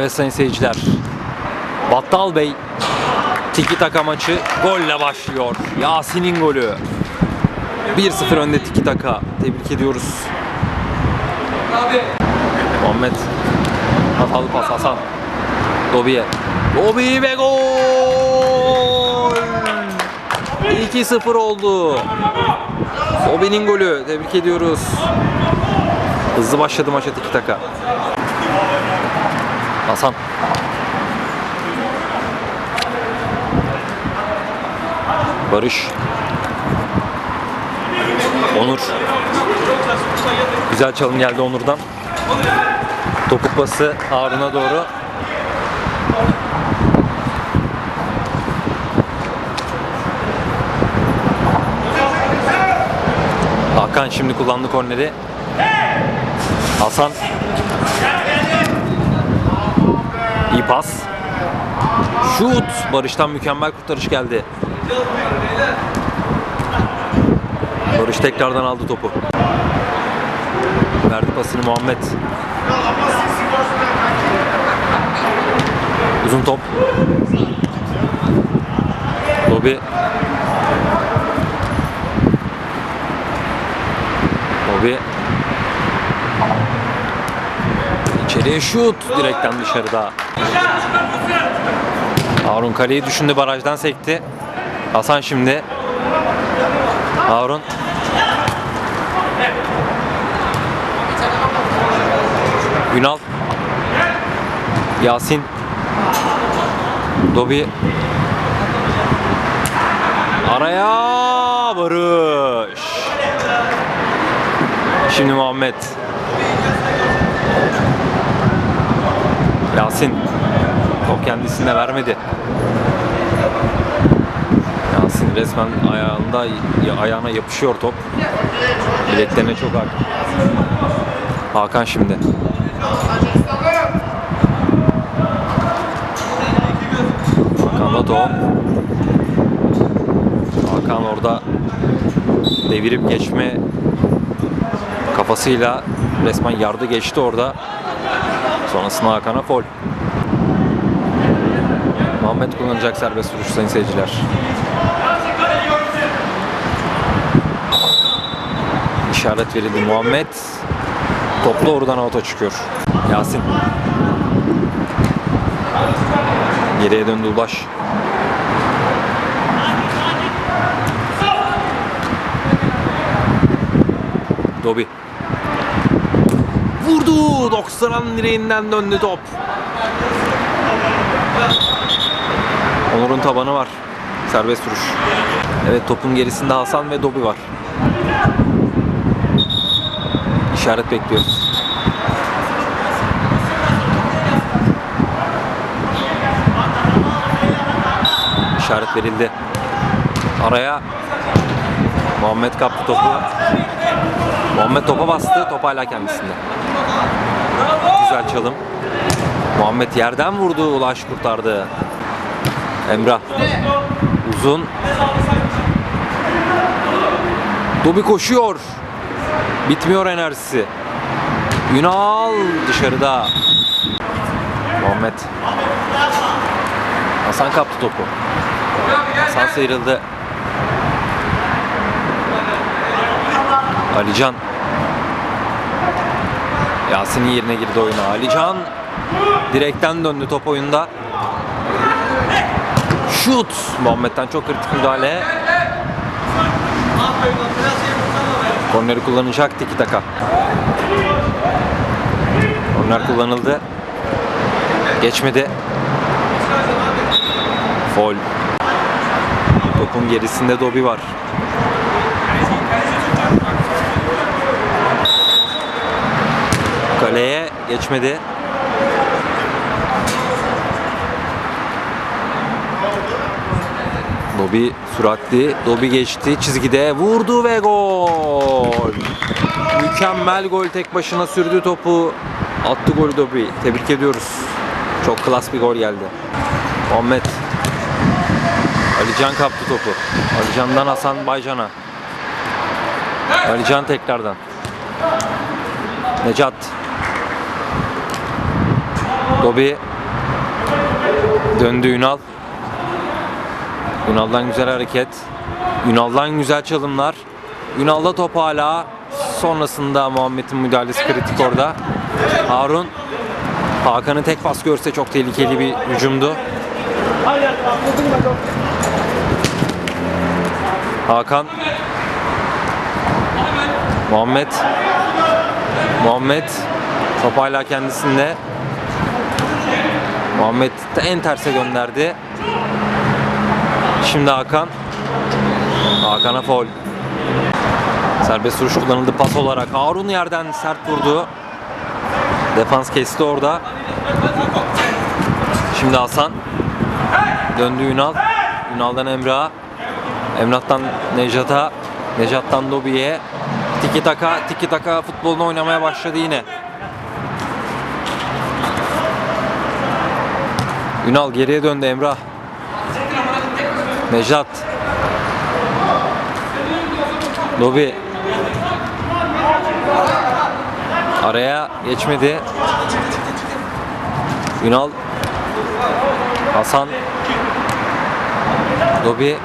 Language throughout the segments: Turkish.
Evet sayın seyirciler. Battal Bey Tiki Taka maçı golle başlıyor. Yasin'in golü. 1-0 önde Tiki Taka. Tebrik ediyoruz. Muhammed. Hatalı pas Hasan. Dobi'ye. Dobi ve gol! 2-0 oldu. Dobi'nin golü. Tebrik ediyoruz. Hızlı başladı maça Tiki Taka. Hasan. Barış. Onur. Güzel çalım geldi Onur'dan. Topuk pası Harun'a doğru. Hakan şimdi kullandı korneri. Hasan. İyi pas. Şut. Barış'tan mükemmel kurtarış geldi. Barış tekrardan aldı topu. Verdi pasını Muhammed. Uzun top. Dobi. Dobi. İçeriye şut. Direkten dışarıda. Harun kaleyi düşündü barajdan sekti. Hasan şimdi. Harun. Günal. Yasin. Dobi. Araya Barış. Şimdi Muhammed. Yasin. Top kendisine vermedi. Yasin resmen ayağında ayağına yapışıyor top. Bileklerine çok ağır. Hakan şimdi. Hakan'la top. Hakan orada devirip geçme kafasıyla resmen yardı geçti orada. Sonrasında Hakan'a fol. Muhammed kullanacak serbest vuruş sayın seyirciler. İşaret verildi Muhammed. Topla oradan auto çıkıyor. Yasin. Geriye döndü Ulaş. Dobi. Vurdu. 90'an direğinden döndü top. Onur'un tabanı var. Serbest vuruş. Evet topun gerisinde Hasan ve Dobi var. İşaret bekliyoruz. İşaret verildi. Araya Muhammed kaptı topu. Muhammed topa bastı. Top hala kendisinde. Güzel çalım. Muhammed yerden vurdu. Ulaş kurtardı. Emrah. Uzun. Dobi koşuyor. Bitmiyor enerjisi. Ünal dışarıda. Muhammed. Hasan kaptı topu. Hasan sıyrıldı. Alican. Yasin'in yerine girdi oyuna. Alican direkten döndü top oyunda. Şut. Muhammed'den çok kritik müdahale. Korneri kullanacak Tiki Taka. Korner kullanıldı. Geçmedi. Fol. Topun gerisinde Dobi var. Kaleye geçmedi. Dobi süratli. Dobi geçti. Çizgide vurdu ve gol. Mükemmel gol tek başına sürdü topu. Attı golü Dobi. Tebrik ediyoruz. Çok klas bir gol geldi. Muhammed. Alican kaptı topu. Alican'dan Hasan Baycan'a. Alican tekrardan. Necat. Dobi Döndü Ünal. Ünal'dan güzel hareket. Ünal'dan güzel çalımlar. Ünal'da top hala. Sonrasında Muhammed'in müdahalesi kritik orada. Harun. Hakan'ı tek pas görse çok tehlikeli bir hücumdu. Hakan. Muhammed. Muhammed. Top hala kendisinde. Muhammed de en terse gönderdi. Şimdi Hakan. Hakan'a foul. Serbest vuruş kullanıldı pas olarak. Harun yerden sert vurdu. Defans kesti orada. Şimdi Hasan. Döndü Ünal. Ünal'dan Emrah'a. Emrah'tan Nejat'a. Nejat'tan Dobi'ye. Tiki taka, tiki taka futbolunu oynamaya başladı yine. Ünal geriye döndü Emrah. Nejat. Dobi. Araya geçmedi. Ünal. Hasan. Dobi.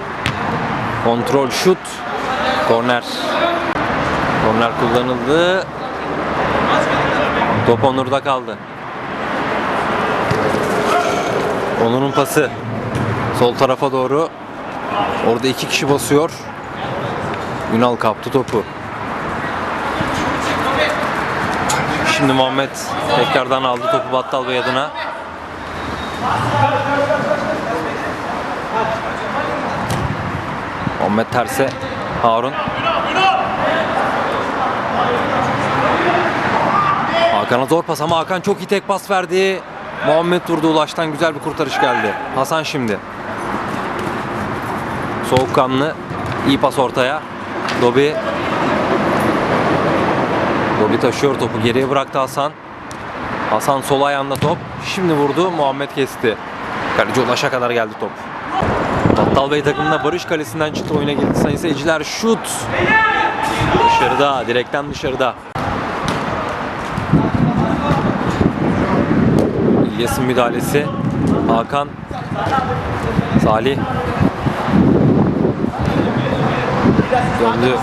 Kontrol şut. Korner. Korner kullanıldı. Top Onur'da kaldı. Onur'un pası. Sol tarafa doğru. Orada iki kişi basıyor. Ünal kaptı topu. Şimdi Muhammed tekrardan aldı topu Battal Bey adına. Muhammed terse. Harun. Hakan'a zor pas ama Hakan çok iyi tek pas verdi. Muhammed vurdu Ulaş'tan güzel bir kurtarış geldi. Hasan şimdi. Soğukkanlı. iyi pas ortaya. Dobi. Dobi taşıyor topu. Geriye bıraktı Hasan. Hasan sol ayağında top. Şimdi vurdu. Muhammed kesti. Kaleci Ulaş'a kadar geldi top. Battal Bey takımında Barış Kalesi'nden çıktı oyuna girdi sayın seyirciler. Şut. Dışarıda. Direkten dışarıda. İlyas'ın müdahalesi. Hakan. Salih. Döndü.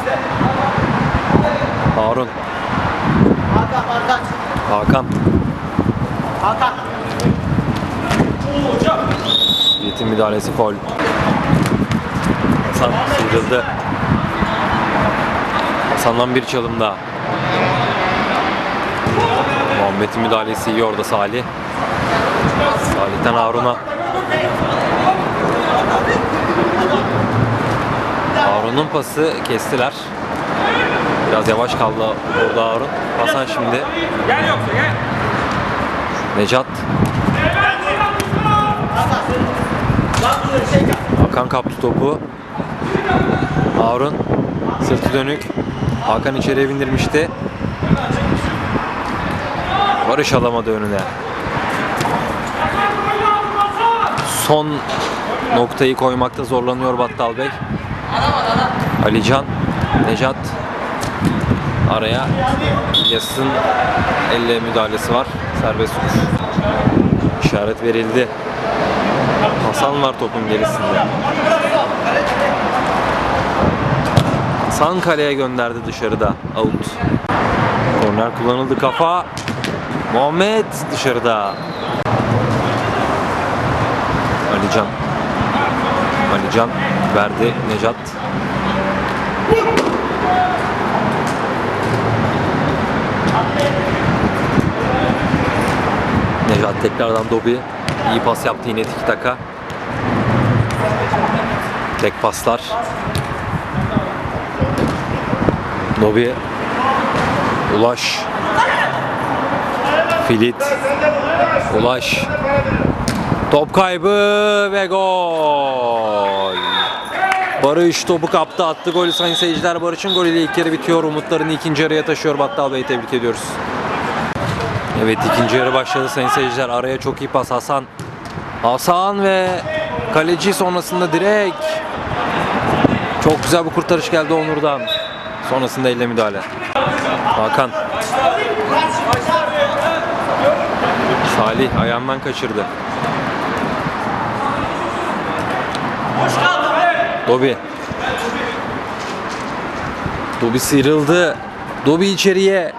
Harun. Hakan. Yiğit'in müdahalesi faul. Hasan sıyrıldı. Hasan'dan bir çalım daha. Muhammed'in müdahalesi iyi orada Salih. Salih'ten Harun'a. Harun'un pası kestiler. Biraz yavaş kaldı orada Harun. Hasan şimdi. Gel yoksa gel. Necat. Hakan kaptı topu. Harun sırtı dönük. Hakan içeriye bindirmişti. Barış alamadı önüne. Son noktayı koymakta zorlanıyor Battal Bey. Alican, Necat araya Yasın elle müdahalesi var. Serbest vuruş. İşaret verildi. Hasan var topun gerisinde. Hasan kaleye gönderdi dışarıda. Out. Korner kullanıldı kafa. Muhammed dışarıda. Alican. Alican verdi Necat. Necat tekrardan Dobi. İyi pas yaptı yine tiki taka. Tek paslar. Dobi. Ulaş. Filit. Ulaş. Top kaybı ve gol. Barış topu kaptı attı golü sayın seyirciler. Barış'ın golüyle ilk yarı bitiyor. Umutlarını ikinci yarıya taşıyor Battal Bey'i tebrik ediyoruz. Evet ikinci yarı başladı sayın seyirciler. Araya çok iyi pas Hasan. Hasan ve kaleci sonrasında direkt. Çok güzel bir kurtarış geldi Onur'dan. Sonrasında elle müdahale. Hakan. Salih ayağından kaçırdı. Dobi. Dobi sıyrıldı. Dobi içeriye.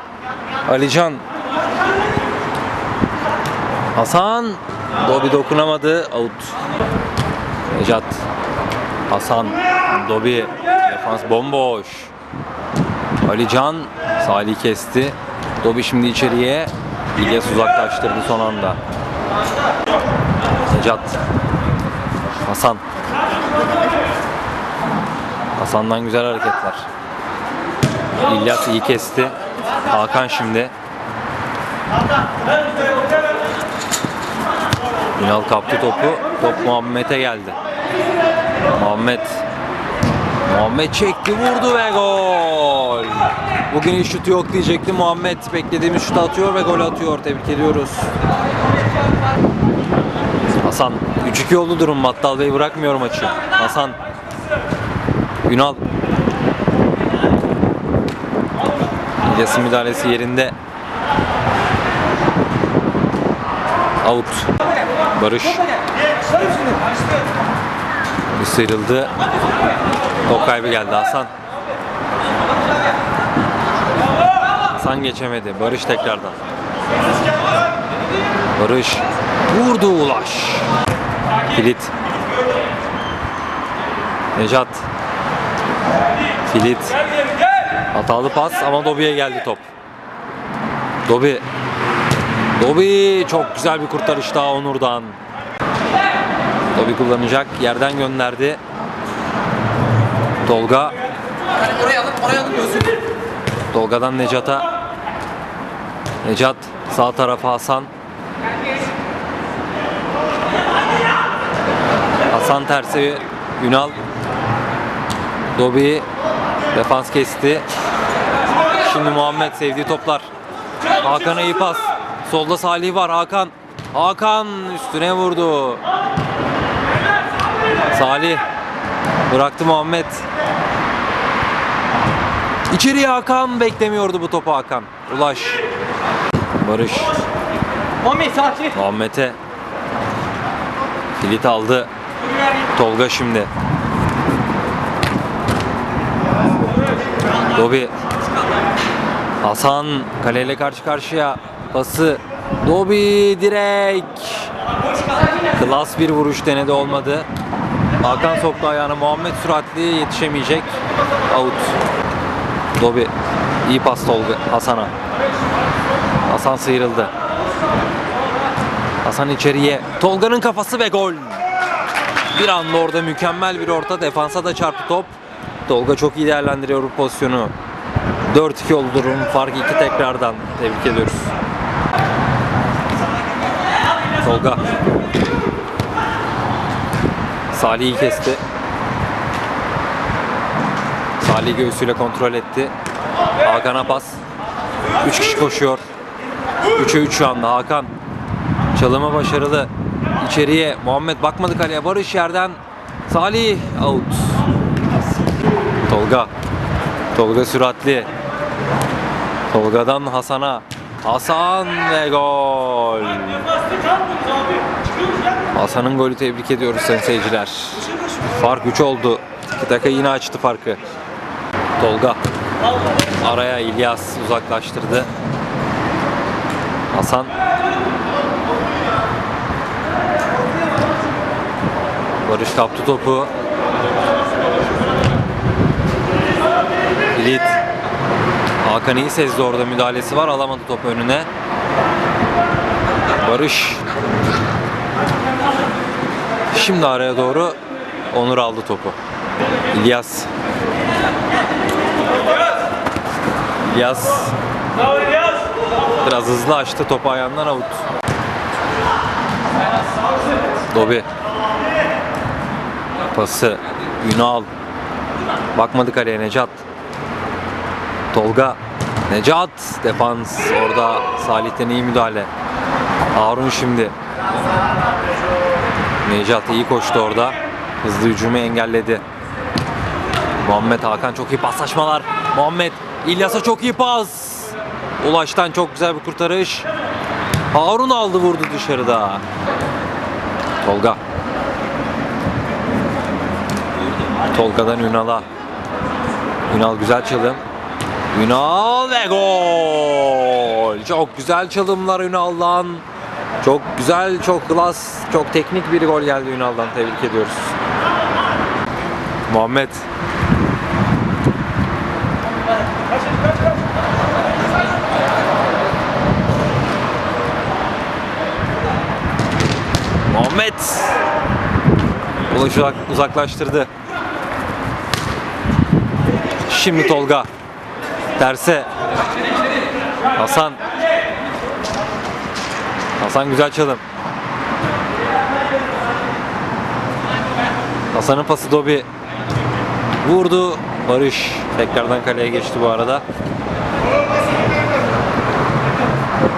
Alican. Hasan. Dobi dokunamadı. Out. Necat. Hasan. Dobi. Defans bomboş. Alican. Salih kesti. Dobi şimdi içeriye. İlyas uzaklaştırdı son anda. Necat. Hasan. Hasan'dan güzel hareketler. İlyas iyi kesti. Hakan şimdi. Ünal kaptı topu. Top Muhammed'e geldi. Muhammed. Muhammed çekti, vurdu ve gol. Bugün hiç şutu yok diyecektim. Muhammed beklediğimiz şutu atıyor ve gol atıyor. Tebrik ediyoruz. Hasan 3-2 oldu durum. Battal Bey bırakmıyor maçı. Hasan Ünal İlyas'ın müdahalesi yerinde. Out. Barış. Sıyrıldı. Top kaybı geldi Hasan. Hasan geçemedi. Barış tekrardan. Barış. Vurdu Ulaş. Filit. Necat. Filit. Hatalı pas ama Dobi'ye geldi top. Dobi. Dobi çok güzel bir kurtarış daha Onur'dan. Dobi kullanacak. Yerden gönderdi. Tolga. Oraya alıp oraya alıp gözüm. Tolga'dan Necat'a. Necat sağ tarafa Hasan. Hasan tersi Ünal. Dobi defans kesti. Şimdi Muhammed sevdiği toplar. Hakan'a iyi pas. Solda Salih var Hakan. Hakan üstüne vurdu. Salih bıraktı Muhammed. İçeriye Hakan beklemiyordu bu topu Hakan. Ulaş. Barış. Muhammed'e. Kilit aldı. Tolga şimdi. Dobi. Hasan kaleyle karşı karşıya. Pası. Dobi direkt. Klas bir vuruş denedi olmadı. Hakan soktu ayağını. Muhammed süratli yetişemeyecek. Out. Dobi. İyi pas Tolga Hasan'a. Hasan sıyrıldı. Hasan içeriye. Tolga'nın kafası ve gol. Bir anda orada mükemmel bir orta defansa da çarptı top. Tolga çok iyi değerlendiriyor bu pozisyonu. 4-2 oldu durum. Fark 2 tekrardan. Tebrik ediyoruz. Tolga. Salih'i kesti. Salih göğsüyle kontrol etti. Hakan'a pas. 3 kişi koşuyor. 3'e 3 şu anda Hakan. Çalıma başarılı. İçeriye Muhammed bakmadı kaleye. Barış yerden. Salih out. Tolga. Tolga süratli. Tolga'dan Hasan'a. Hasan ve gol. Hasan'ın golü tebrik ediyoruz sayın seyirciler. Fark 3 oldu. İki dakika yine açtı farkı. Tolga. Araya İlyas uzaklaştırdı. Hasan. Barış kaptı topu. Kilit. Hakan iyi sezdi orada müdahalesi var. Alamadı topu önüne. Barış. Şimdi araya doğru Onur aldı topu. İlyas. İlyas biraz hızlı açtı topu ayağından avut. Dobi. Pası. Ünal. Bakmadı kaleye Necat. Tolga. Necat. Defans. Orada Salih'ten iyi müdahale. Harun şimdi. Necat iyi koştu orada. Hızlı hücumu engelledi. Muhammed Hakan çok iyi paslaşmalar. Muhammed İlyas'a çok iyi pas. Ulaş'tan çok güzel bir kurtarış. Harun aldı vurdu dışarıda. Tolga. Tolga'dan Ünal'a. Ünal güzel çalım. Ünal ve gol. Çok güzel çalımlar Ünal'dan. Çok güzel, çok klas, çok teknik bir gol geldi Ünal'dan. Tebrik ediyoruz. Muhammed. Muhammed. Uzak- uzaklaştırdı. Şimdi Tolga. Terse. Hasan. Hasan güzel çalım. Hasan'ın pası Dobi. Vurdu. Barış. Tekrardan kaleye geçti bu arada.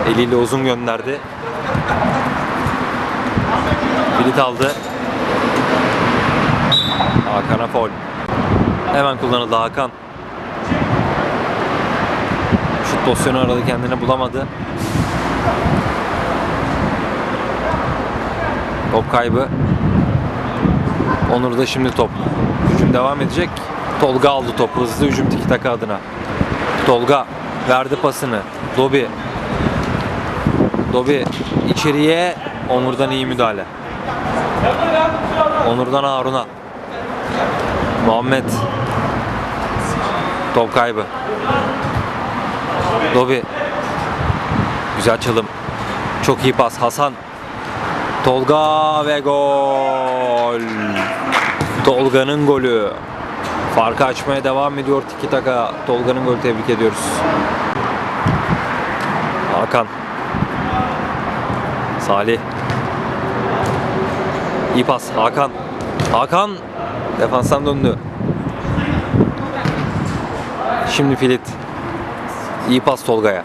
Eliyle uzun gönderdi. Bilit aldı. Hakan'a foul. Hemen kullanıldı Hakan. Pozisyonu aradı kendini bulamadı. Top kaybı. Onur da şimdi top. Hücum devam edecek. Tolga aldı topu hızlı hücum tiki taka adına. Tolga verdi pasını. Dobi. Dobi içeriye Onur'dan iyi müdahale. Onur'dan Harun'a. Muhammed. Top kaybı. Dobi. Güzel çalım. Çok iyi pas. Hasan. Tolga ve gol. Tolga'nın golü. Farkı açmaya devam ediyor Tiki Taka. Tolga'nın golü tebrik ediyoruz. Hakan. Salih. İyi pas. Hakan. Hakan defanstan döndü. Şimdi Filit. İyi pas Tolga'ya.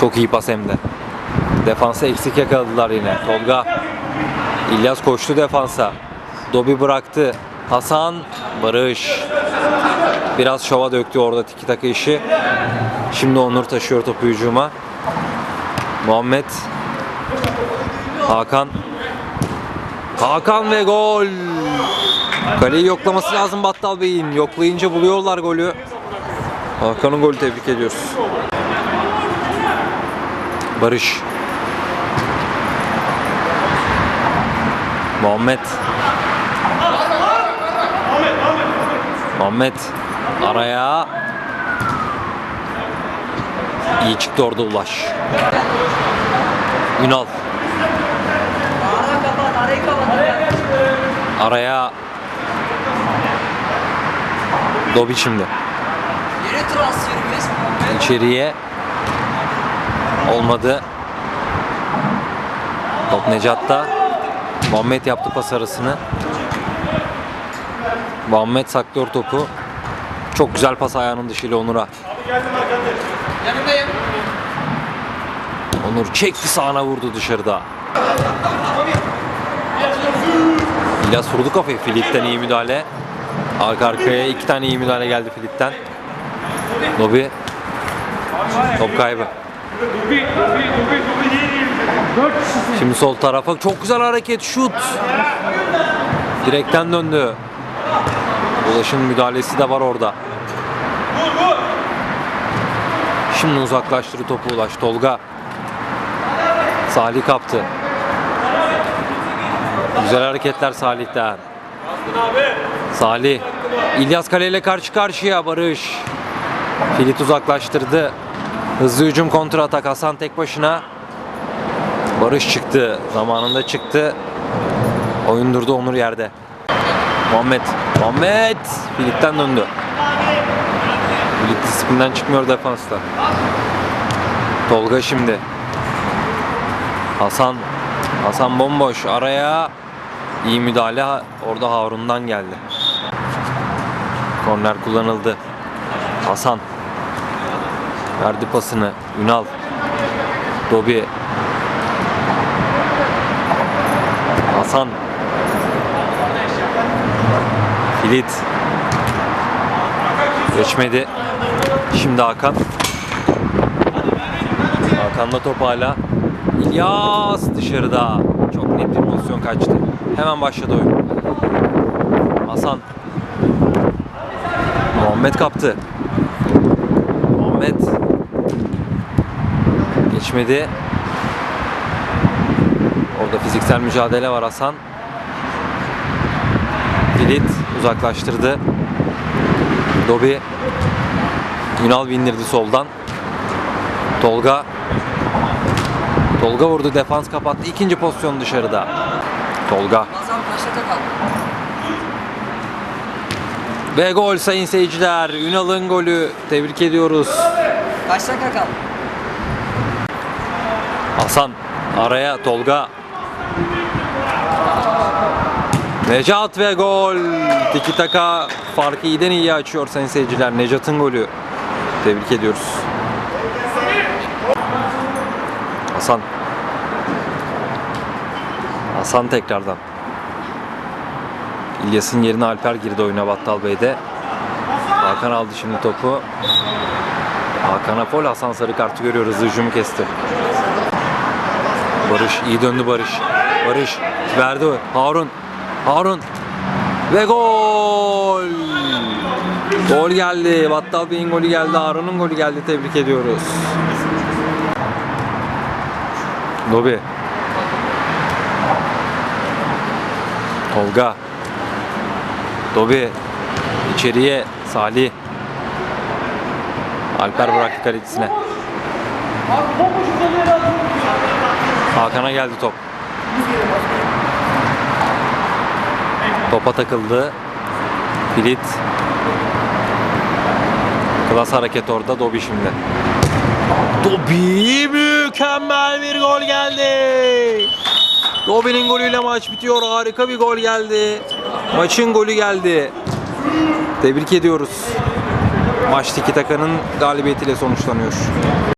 Çok iyi pas hem de. Defansa eksik yakaladılar yine. Tolga. İlyas koştu defansa. Dobi bıraktı. Hasan. Barış. Biraz şova döktü orada tiki taka işi. Şimdi Onur taşıyor topu hücuma. Muhammed. Hakan. Hakan ve gol. Kaleyi yoklaması lazım Battal Bey'in. Yoklayınca buluyorlar golü. Hakan'ın golü tebrik ediyoruz. Barış. Muhammed. Muhammed araya iyi çıktı orada Ulaş. Ünal araya Dobi şimdi içeriye olmadı. Top Necat'ta. Muhammed yaptı pas arasını. Muhammed saklıyor topu. Çok güzel pas ayağının dışıyla Onur'a. Onur çekti sağına vurdu dışarıda. İlyas vurdu kafayı. Filip'ten iyi müdahale. Arka arkaya iki tane iyi müdahale geldi Filip'ten. Dobi. Top kaybı. Şimdi sol tarafa çok güzel hareket şut. Direkten döndü. Ulaş'ın müdahalesi de var orada. Şimdi uzaklaştırdı topu Ulaş. Tolga. Salih kaptı. Güzel hareketler Salih'ten. Salih. İlyas Kale ile karşı karşıya Barış. Filit uzaklaştırdı. Hızlı hücum kontra atak Hasan tek başına. Barış çıktı. Zamanında çıktı. Oyun durdu Onur yerde. Muhammed. Muhammed. Filip'ten döndü. Filit disiplinden çıkmıyor defansta. Tolga şimdi. Hasan. Hasan bomboş. Araya iyi müdahale orada Harun'dan geldi. Korner kullanıldı. Hasan. Verdi pasını. Ünal. Dobi. Hasan. Filit. Geçmedi. Şimdi Hakan. Hakan'la top hala. İlyas dışarıda. Çok net bir pozisyon kaçtı. Hemen başladı oyun. Hasan. Muhammed kaptı. Muhammed geçmedi. Orada fiziksel mücadele var Hasan. Filit uzaklaştırdı. Dobi Ünal bindirdi soldan. Tolga Tolga vurdu defans kapattı. İkinci pozisyon dışarıda. Tolga ve gol sayın seyirciler. Ünal'ın golü. Tebrik ediyoruz. Kaç dakika kaldı? Hasan araya Tolga. Necat ve gol. Tiki taka farkı iyiden iyi açıyor sayın seyirciler. Necat'ın golü. Tebrik ediyoruz. Hasan. Hasan tekrardan. İlyas'ın yerine Alper girdi oyuna Battal Bey'de. Hakan aldı şimdi topu. Hakan'a fol Hasan sarı kartı görüyoruz. Hücumu kesti. Barış iyi döndü Barış. Barış verdi Harun. Harun ve gol. Gol geldi. Battal Bey'in golü geldi. Harun'un golü geldi. Tebrik ediyoruz. Dobi. Tolga. Dobi. İçeriye Salih. Alper bıraktı kalecisine. Hakan'a geldi top. Topa takıldı. Filit. Klas hareket orada. Dobi şimdi. Dobi mükemmel bir gol geldi. Dobi'nin golüyle maç bitiyor. Harika bir gol geldi. Maçın golü geldi. Tebrik ediyoruz. Maç Tiki Taka'nın galibiyetiyle sonuçlanıyor.